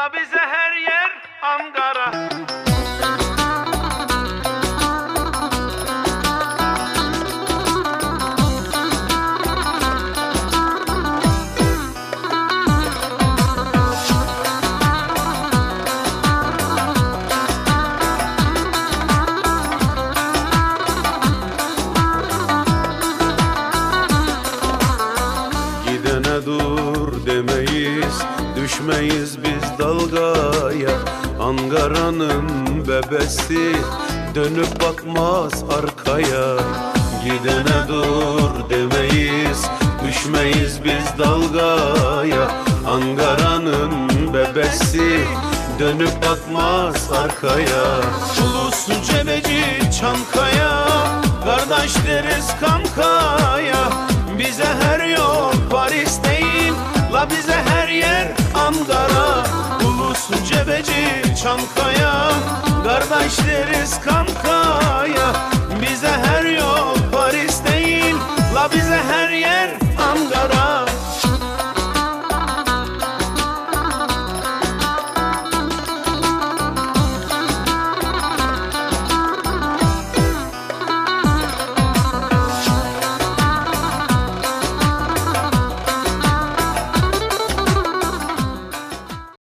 La bize her yer Ankara. Gidene dur demeyiz Düşmeyiz biz dalgaya Ankara'nın bebesi. Dönüp bakmaz arkaya Gidene dur demeyiz. Düşmeyiz biz dalgaya Ankara'nın bebesi. Dönüp bakmaz arkaya. Ulusun cebeci Çankaya Kardeş deriz kankaya. Bize her yol Paris değil La bize her Çankaya Kardeş deriz kankaya. Bize her yol Paris değil La bize her